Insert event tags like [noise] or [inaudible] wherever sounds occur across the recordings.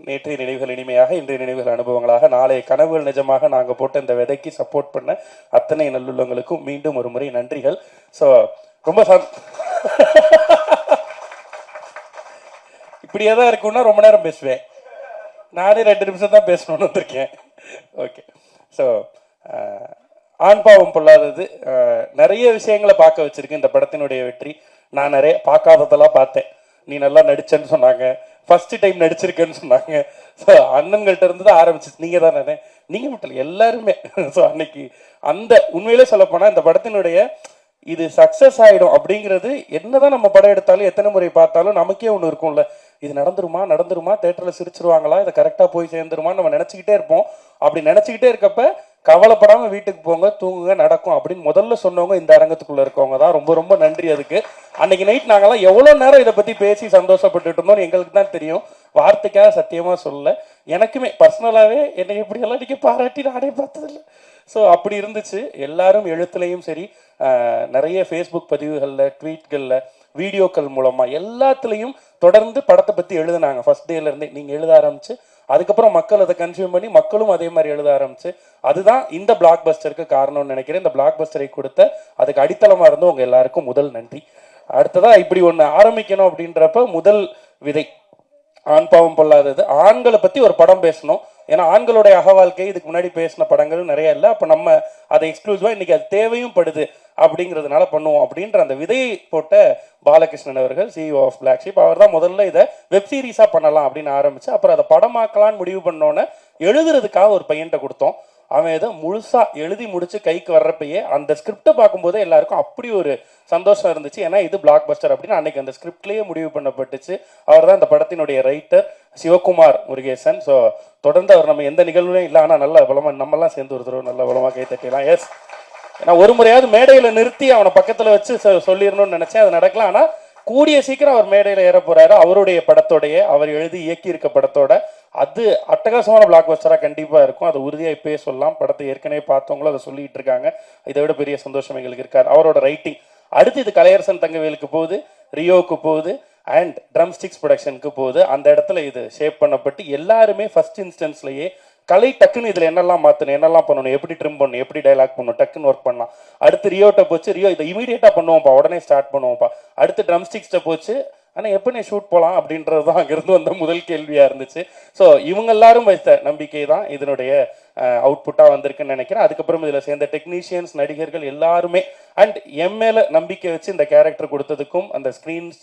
நேற்றைய நினைவுகள் இனிமையாக இன்றைய நினைவுகள் அனுபவங்களாக நாளைய கனவுகள் நிஜமாக நாங்கள் போட்ட இந்த விதைக்கு சப்போர்ட் பண்ண அத்தனை நல்லுள்ளவங்களுக்கும் மீண்டும் ஒரு முறை நன்றிகள். ஸோ ரொம்ப சந் இப்படியே தான் இருக்கும்னா ரொம்ப நேரம் பேசுவேன். நானே ரெண்டு நிமிஷம் தான் பேசணும்னு வந்திருக்கேன். ஓகே ஸோ ஆண் பாவம் பொல்லாதது. நிறைய விஷயங்களை பார்க்க வச்சிருக்கு இந்த படத்தினுடைய வெற்றி. நான் நிறைய பார்க்காததெல்லாம் பார்த்தேன். நீ நல்லா நடிச்சேன்னு சொன்னாங்க. ஃபர்ஸ்ட் டைம் நடிச்சிருக்கேன்னு சொன்னாங்க. ஸோ அண்ணன்கள்ட்ட இருந்து தான் ஆரம்பிச்சு நீங்க தான் நீங்க மட்டும் இல்லை, எல்லாருமே. ஸோ அன்னைக்கு அந்த உண்மையிலே சொல்ல போனா இந்த படத்தினுடைய இது சக்சஸ் ஆயிடும் அப்படிங்கிறது என்னதான் நம்ம படம் எடுத்தாலும் எத்தனை முறை பார்த்தாலும் நமக்கே ஒன்று இருக்கும்ல. இது நடந்துருமா? நடந்துருமா? தேட்டரில் சிரிச்சிருவாங்களா? இதை கரெக்டாக போய் சேர்ந்துருமான்னு நம்ம நினச்சிக்கிட்டே இருப்போம். அப்படி நினச்சிக்கிட்டே இருக்கப்ப கவலைப்படாமல் வீட்டுக்கு போங்க தூங்குங்க நடக்கும் அப்படின்னு முதல்ல சொன்னவங்க இந்த அரங்கத்துக்குள்ள இருக்கவங்க தான். ரொம்ப ரொம்ப நன்றி அதுக்கு. அன்னைக்கு நைட் நாங்கெல்லாம் எவ்வளோ நேரம் இதை பற்றி பேசி சந்தோஷப்பட்டுட்டு இருந்தோம் எங்களுக்கு தான் தெரியும். வார்த்தைக்காக சத்தியமா சொல்லல. எனக்குமே பர்சனலாகவே என்னை இப்படியெல்லாம் நீங்க பாராட்டி நானே பார்த்ததில்ல. ஸோ அப்படி இருந்துச்சு. எல்லாரும் எழுத்துலையும் சரி நிறைய ஃபேஸ்புக் பதிவுகளில் ட்வீட்களில் வீடியோக்கள் மூலமா எல்லாத்துலேயும் தொடர்ந்து படத்தை பற்றி எழுதுனாங்க. ஃபர்ஸ்ட் டேல இருந்தே நீங்கள் எழுத ஆரம்பிச்சு அதுக்கப்புறம் மக்கள் அதை கன்சியூம் பண்ணி மக்களும் அதே மாதிரி எழுத ஆரம்பிச்சு அதுதான் இந்த பிளாக் பஸ்டருக்கு காரணம்னு நினைக்கிறேன். இந்த பிளாக் பஸ்டரை கொடுத்த அதுக்கு அடித்தளமாக இருந்து உங்கள் எல்லாருக்கும் முதல் நன்றி. அடுத்ததாக இப்படி ஒன்று ஆரம்பிக்கணும் அப்படின்றப்ப முதல் விதை ஆண் பாவம் பொல்லாதது. ஆண்களை பற்றி ஒரு படம் பேசணும். ஏன்னா ஆண்களுடைய அகவாழ்க்கை இதுக்கு முன்னாடி பேசின படங்கள் நிறைய இல்லை. அப்போ நம்ம அதை எக்ஸ்க்ளூசிவாக இன்றைக்கி அது தேவையும் படுது அப்படிங்கிறதுனால பண்ணுவோம் அப்படின்ற அந்த விதையை போட்ட பாலகிருஷ்ணன் அவர்கள் சிஇஓ ஆஃப் பிளாக்ஷிப் அவர் தான் முதல்ல இதை வெப் சீரிஸாக பண்ணலாம் அப்படின்னு ஆரம்பித்து அப்புறம் அதை படமாக்கலாம்னு முடிவு பண்ணோன்னே எழுதுறதுக்காக ஒரு பையன்கிட்ட கொடுத்தோம். அவன் இதை முழுசாக எழுதி முடிச்சு கைக்கு வர்றப்பயே அந்த ஸ்கிரிப்டை பார்க்கும்போதே எல்லாருக்கும் அப்படி ஒரு சந்தோஷம் இருந்துச்சு. ஏன்னா இது பிளாக் பஸ்டர் அப்படின்னு அன்னைக்கு அந்த ஸ்கிரிப்ட்லேயே முடிவு பண்ணப்பட்டுச்சு. அவர் தான் இந்த படத்தினுடைய ரைட்டர் சிவகுமார் முருகேசன். ஸோ தொடர்ந்து அவர் நம்ம எந்த நிகழ்வுலையும் இல்லை ஆனால் நல்ல பலமாக நம்மலாம் சேர்ந்து ஒரு தடவை நல்ல பலமா கை தட்டிடலாம். எஸ் ஏன்னா ஒரு முறையாவது மேடையில் நிறுத்தி அவனை பக்கத்தில் வச்சு சொல்லிடணும்னு நினைச்சேன். அது நடக்கலாம் ஆனால் கூடிய சீக்கிரம் அவர் மேடையில் ஏற போறாரு. அவருடைய படத்தோடைய அவர் எழுதி இயக்கி இருக்க படத்தோட அது அட்டகாசமான பிளாக் பஸ்டராக கண்டிப்பாக இருக்கும். அது உறுதியாக இப்பயே சொல்லலாம். படத்தை ஏற்கனவே பார்த்தவங்களும் அதை சொல்லிட்டு இருக்காங்க. இதை விட பெரிய சந்தோஷம் எங்களுக்கு இருக்கார் அவரோட ரைட்டிங் அடுத்து இது கலையரசன் தங்கவேலுக்கு போகுது ரியோவுக்கு போகுது அண்ட் ட்ரம் ஸ்டிக்ஸ் ப்ரொடக்ஷனுக்கு போகுது. அந்த இடத்துல இது ஷேப் பண்ணப்பட்டு எல்லாருமே ஃபர்ஸ்ட் இன்ஸ்டன்ஸ்லேயே கலை டக்குன்னு இதில் என்னெல்லாம் மாற்றணும் என்னெல்லாம் பண்ணணும் எப்படி ட்ரிம் பண்ணணும் எப்படி டைலாக் பண்ணணும் டக்குன்னு ஒர்க் பண்ணலாம். அடுத்து ரியோட்ட போச்சு ரியோ இதை இமீடியட்டாக பண்ணுவோம்ப்பா. உடனே ஸ்டார்ட் பண்ணுவோம்ப்பா. அடுத்து ட்ரம்ஸ்டிக்ஸை போச்சு ஆனால் எப்போ நீ ஷூட் போகலாம் அப்படின்றது தான் அங்கேருந்து வந்த முதல் கேள்வியாக இருந்துச்சு. ஸோ இவங்க எல்லாரும் வைத்த நம்பிக்கை தான் இதனுடைய அவுட்புட்டாக வந்திருக்குன்னு நினைக்கிறேன். அதுக்கப்புறம் இதில் சேர்ந்த டெக்னீஷியன்ஸ் நடிகர்கள் எல்லாருமே அண்ட் எம்ஏல நம்பிக்கை வச்சு இந்த கேரக்டர் கொடுத்ததுக்கும் அந்த ஸ்க்ரீன்ஸ்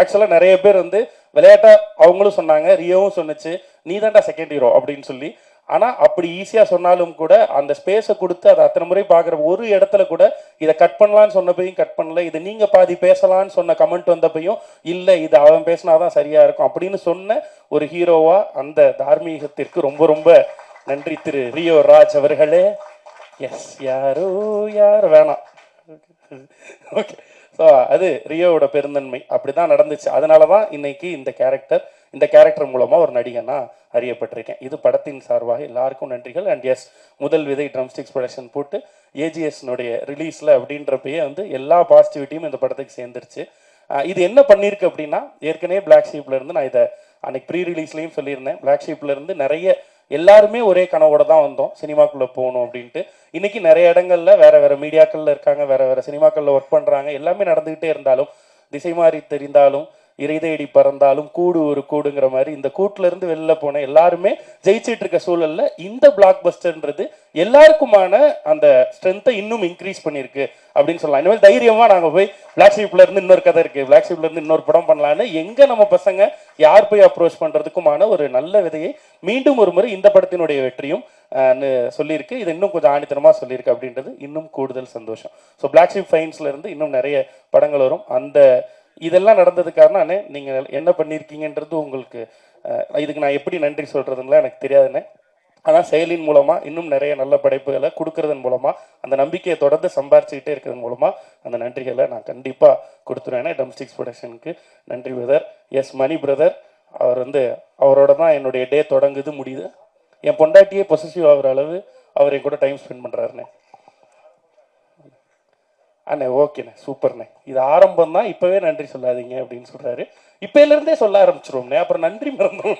ஆக்சுவலாக நிறைய பேர் வந்து விளையாட்டாக அவங்களும் சொன்னாங்க ரியோவும் சொன்னுச்சு நீ தான்டா செகண்ட் ஹீரோ அப்படின்னு சொல்லி ஆனால் அப்படி ஈஸியாக சொன்னாலும் கூட அந்த ஸ்பேஸை கொடுத்து அதை அத்தனை முறை பார்க்குற ஒரு இடத்துல கூட இதை கட் பண்ணலான்னு சொன்னப்பையும் கட் பண்ணல. இது நீங்கள் பாதி பேசலான்னு சொன்ன கமெண்ட் வந்தப்பையும் இல்லை இது அவன் பேசினாதான் சரியாக இருக்கும் அப்படின்னு சொன்ன ஒரு ஹீரோவாக அந்த தார்மீகத்திற்கு ரொம்ப ரொம்ப நன்றி திரு ரியோ ராஜ் அவர்களே. எஸ் யாரோ யார்? வேணாம். ஓகே ஸோ அது ரியோவோட பெருந்தன்மை. அப்படிதான் நடந்துச்சு. அதனால தான் இன்னைக்கு இந்த கேரக்டர் இந்த கேரக்டர் மூலமாக ஒரு நடிகனா அறியப்பட்டிருக்கேன். இது படத்தின் சார்பாக எல்லாருக்கும் நன்றிகள். அண்ட் எஸ் முதல் விதை ட்ரம்ஸ்டிக்ஸ் ப்ரொடக்ஷன் போட்டு ஏஜிஎஸ்னுடைய ரிலீஸில் அப்படின்றப்பயே வந்து எல்லா பாசிட்டிவிட்டியும் இந்த படத்துக்கு சேர்ந்துருச்சு. இது என்ன பண்ணியிருக்கு அப்படின்னா ஏற்கனவே பிளாக் ஷீப்லேருந்து நான் இதை அன்னைக்கு ப்ரீ ரிலீஸ்லையும் சொல்லியிருந்தேன். பிளாக் ஷீப்லேருந்து நிறைய எல்லாருமே ஒரே கனவோட தான் வந்தோம். சினிமாக்குள்ளே போகணும் அப்படின்ட்டு. இன்னைக்கு நிறைய இடங்கள்ல வேற வேற மீடியாக்களில் இருக்காங்க வேற வேற சினிமாக்களில் ஒர்க் பண்ணுறாங்க எல்லாமே நடந்துகிட்டே இருந்தாலும் திசை மாறி தெரிந்தாலும் இறை தேடி பறந்தாலும் கூடு ஒரு கூடுங்கிற மாதிரி இந்த கூட்டுல இருந்து வெளில போன எல்லாருமே ஜெயிச்சிட்டு இருக்க சூழல்ல இந்த பிளாக் பஸ்டர்ன்றது எல்லாருக்குமான அந்த ஸ்ட்ரென்த்தை இன்னும் இன்க்ரீஸ் பண்ணிருக்கு அப்படின்னு சொல்லலாம். இனிமேல் தைரியமா நாங்க போய் பிளாக் ஷீப்ல இருந்து இன்னொரு கதை இருக்கு. பிளாக் ஷீப்ல இருந்து இன்னொரு படம் பண்ணலாம்னு எங்க நம்ம பசங்க யார் போய் அப்ரோச் பண்றதுக்குமான ஒரு நல்ல விதையை மீண்டும் ஒரு முறை இந்த படத்தினுடைய வெற்றியும் சொல்லியிருக்கு. இது இன்னும் கொஞ்சம் ஆணித்தனமா சொல்லியிருக்கு அப்படின்றது இன்னும் கூடுதல் சந்தோஷம். ஸோ பிளாக் ஷிப் ஃபைன்ஸ்ல இருந்து இன்னும் நிறைய படங்கள் வரும். அந்த இதெல்லாம் நடந்தது காரணம் என்ன பண்ணியிருக்கீங்கன்றது உங்களுக்கு இதுக்கு நான் எப்படி நன்றி சொல்றதுன்னு எனக்கு தெரியாதுண்ணே ஆனால் செயலின் மூலமாக இன்னும் நிறைய நல்ல படைப்புகளை கொடுக்கறதன் மூலமாக அந்த நம்பிக்கையை தொடர்ந்து சம்பாரிச்சுக்கிட்டே இருக்கிறது மூலமாக அந்த நன்றிகளை நான் கண்டிப்பாக கொடுத்துருவேன். டம்ஸ்டிக்ஸ் ப்ரொடக்ஷனுக்கு நன்றி பிரதர் எஸ் மணி பிரதர் அவர் வந்து அவரோட தான் என்னுடைய டே தொடங்குது முடியுது. என் பொண்டாட்டியே பொசசிவ் ஆகிற அளவு அவர் என் கூட டைம் ஸ்பெண்ட் பண்ணுறாருண்ணே அண்ணே ஓகேண்ணே சூப்பர்ண்ணே இது ஆரம்பம் தான் இப்போவே நன்றி சொல்லாதீங்க அப்படின்னு சொல்கிறாரு இப்பையில இருந்தே சொல்ல ஆரம்பிச்சிருவோம்ண்ணே. அப்புறம் நன்றி மறந்துடும்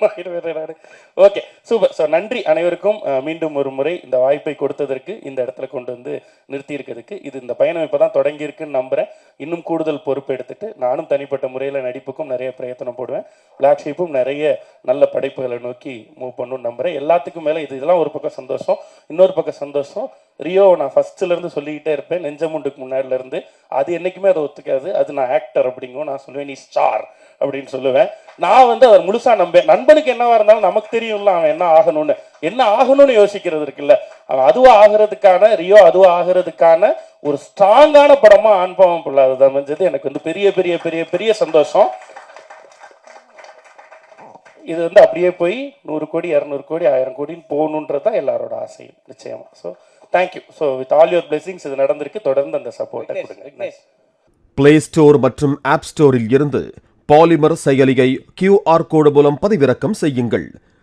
ஓகே [laughs] சூப்பர். ஸோ நன்றி அனைவருக்கும் மீண்டும் ஒரு முறை இந்த வாய்ப்பை கொடுத்ததற்கு இந்த இடத்துல கொண்டு வந்து நிறுத்தி இருக்கிறதுக்கு இது இந்த பயணம் இப்போ தான் தொடங்கியிருக்குன்னு நம்புறேன். இன்னும் கூடுதல் பொறுப்பு எடுத்துட்டு நானும் தனிப்பட்ட முறையில் நடிப்புக்கும் நிறைய பிரயத்தனம் போடுவேன். பிளாக் ஷீப்பும் நிறைய நல்ல படைப்புகளை நோக்கி மூவ் பண்ணணும்னு நம்புறேன். எல்லாத்துக்கும் மேலே இது இதெல்லாம் ஒரு பக்கம் சந்தோஷம் இன்னொரு பக்கம் சந்தோஷம். ரியோ நான் ஃபஸ்ட்டுலேருந்து சொல்லிக்கிட்டே இருப்பேன். நெஞ்சமுண்டுக்கு முன்னாடிலேருந்து அது என்றைக்குமே அதை ஒத்துக்காது. அது நான் ஆக்டர் அப்படிங்கும் நான் சொல்லுவேன். நீ ஸ்டார் அப்படின்னு சொல்லுவேன். நான் வந்து அவர் முழுசா நம்பேன் நண்பனுக்கு என்னவாக இருந்தாலும் நமக்கு தெரியும்ல அவன் என்ன ஆகணும்னு? என்ன ஆகணும்னு யோசிக்கிறது இருக்குல்ல? அதுவா ஆகிறதுக்கான ரியோ அதுவா ஆகிறதுக்கான ஒரு ஸ்ட்ராங்கான படமா ஆண்பாவம் பிள்ளாது அமைஞ்சது. எனக்கு வந்து பெரிய பெரிய பெரிய பெரிய சந்தோஷம். இது வந்து அப்படியே போய் நூறு கோடி இரநூறு கோடி ஆயிரம் கோடின்னு போகணுன்றது தான் எல்லாரோட ஆசையும் நிச்சயமா. So thank you so with all your blessings இது நடந்திருக்கு. தொடர்ந்து அந்த சப்போர்ட்டை கொடுங்க. பிளே ஸ்டோர் மற்றும் ஆப் ஸ்டோரில் இருந்து பாலிமர் செயலியை கியூஆர் கோடு மூலம் பதிவிறக்கம் செய்யுங்கள்.